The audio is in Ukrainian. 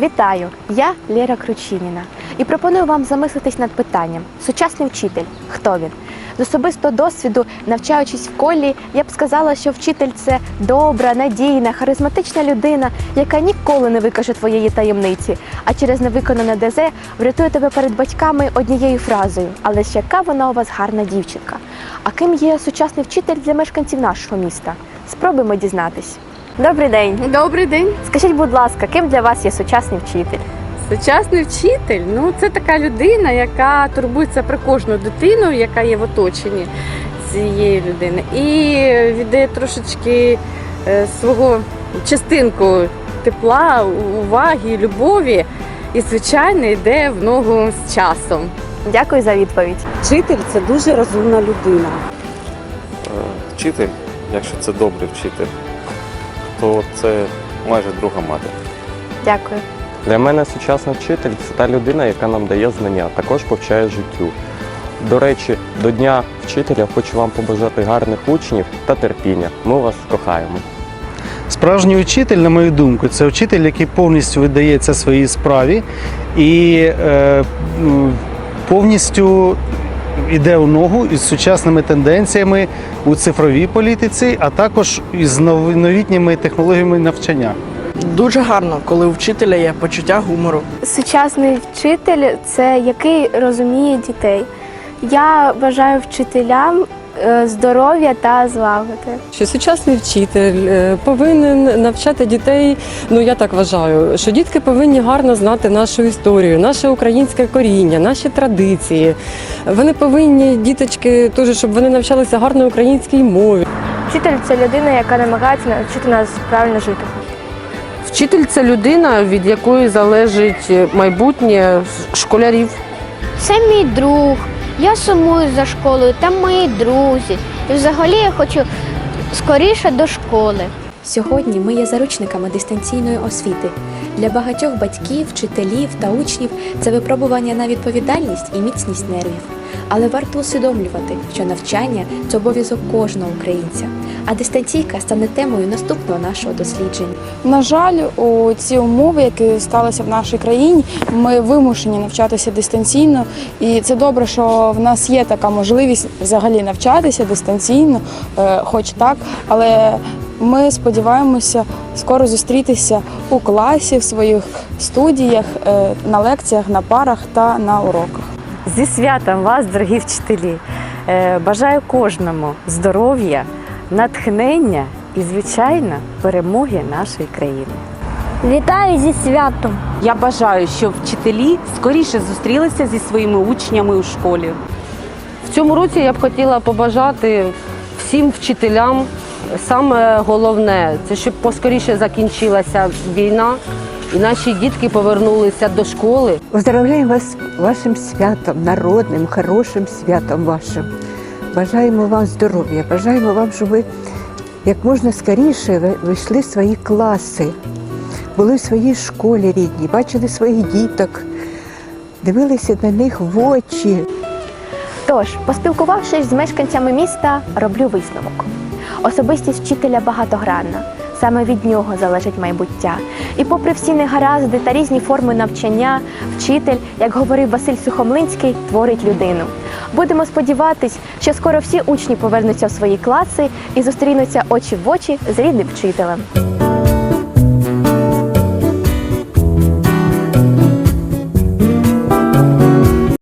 Вітаю! Я Лера Кручиніна і пропоную вам замислитись над питанням: сучасний вчитель хто він? З особистого досвіду, навчаючись в колі, я б сказала, що вчитель це добра, надійна, харизматична людина, яка ніколи не викаже твоєї таємниці, а через невиконане ДЗ врятує тебе перед батьками однією фразою. Але ж яка вона у вас гарна дівчинка? А ким є сучасний вчитель для мешканців нашого міста? Спробуємо дізнатись. Добрий день. Добрий день. Скажіть, будь ласка, ким для вас є сучасний вчитель? Сучасний вчитель ну це така людина, яка турбується про кожну дитину, яка є в оточенні цієї людини, і віддає трошечки е, свого частинку тепла, уваги, любові, і звичайно йде в ногу з часом. Дякую за відповідь. Вчитель це дуже розумна людина. Е, Вчитель, якщо це добрий вчитель, то це майже друга мати. Дякую. Для мене сучасний вчитель це та людина, яка нам дає знання, також повчає життю. До речі, до Дня вчителя хочу вам побажати гарних учнів та терпіння. Ми вас кохаємо. Справжній учитель, на мою думку, це вчитель, який повністю віддається своїй справі і е, повністю йде у ногу із сучасними тенденціями у цифровій політиці, а також із новітніми технологіями навчання. Дуже гарно, коли у вчителя є почуття гумору. Сучасний вчитель це який розуміє дітей. Я бажаю вчителям здоров'я та злагоди. Що сучасний вчитель е, повинен навчати дітей. Ну я так вважаю, що дітки повинні гарно знати нашу історію, наше українське коріння, наші традиції. Вони повинні, діточки, теж, щоб вони навчалися гарно українській мові. Вчитель це людина, яка намагається навчити нас правильно жити. Вчитель це людина, від якої залежить майбутнє школярів. Це мій друг. Я сумую за школою, там мої друзі. І взагалі я хочу скоріше до школи. Сьогодні ми є заручниками дистанційної освіти. Для багатьох батьків, вчителів та учнів це випробування на відповідальність і міцність нервів. Але варто усвідомлювати, що навчання це обов'язок кожного українця, а дистанційка стане темою наступного нашого дослідження. На жаль, у ці умови, які сталися в нашій країні, ми вимушені навчатися дистанційно, і це добре, що в нас є така можливість взагалі навчатися дистанційно, е, хоч так, але ми сподіваємося скоро зустрітися у класі, в своїх студіях, е, на лекціях, на парах та на уроках. Зі святом вас, дорогі вчителі! Е, Бажаю кожному здоров'я, натхнення і, звичайно, перемоги нашої країни. Вітаю зі святом! Я бажаю, щоб вчителі скоріше зустрілися зі своїми учнями у школі. В цьому році я б хотіла побажати всім вчителям саме головне це щоб поскоріше закінчилася війна і наші дітки повернулися до школи. Поздравляю вас вашим святом, народним, хорошим святом вашим. Бажаємо вам здоров'я, бажаємо вам, щоб ви як можна скоріше вийшли в свої класи, були в своїй школі рідній, бачили своїх діток, дивилися на них в очі. Тож, поспілкувавшись з мешканцями міста, роблю висновок. Особистість вчителя багатогранна. Саме від нього залежить майбуття. І попри всі негаразди та різні форми навчання, вчитель, як говорив Василь Сухомлинський, творить людину. Будемо сподіватись, що скоро всі учні повернуться в свої класи і зустрінуться очі в очі з рідним вчителем.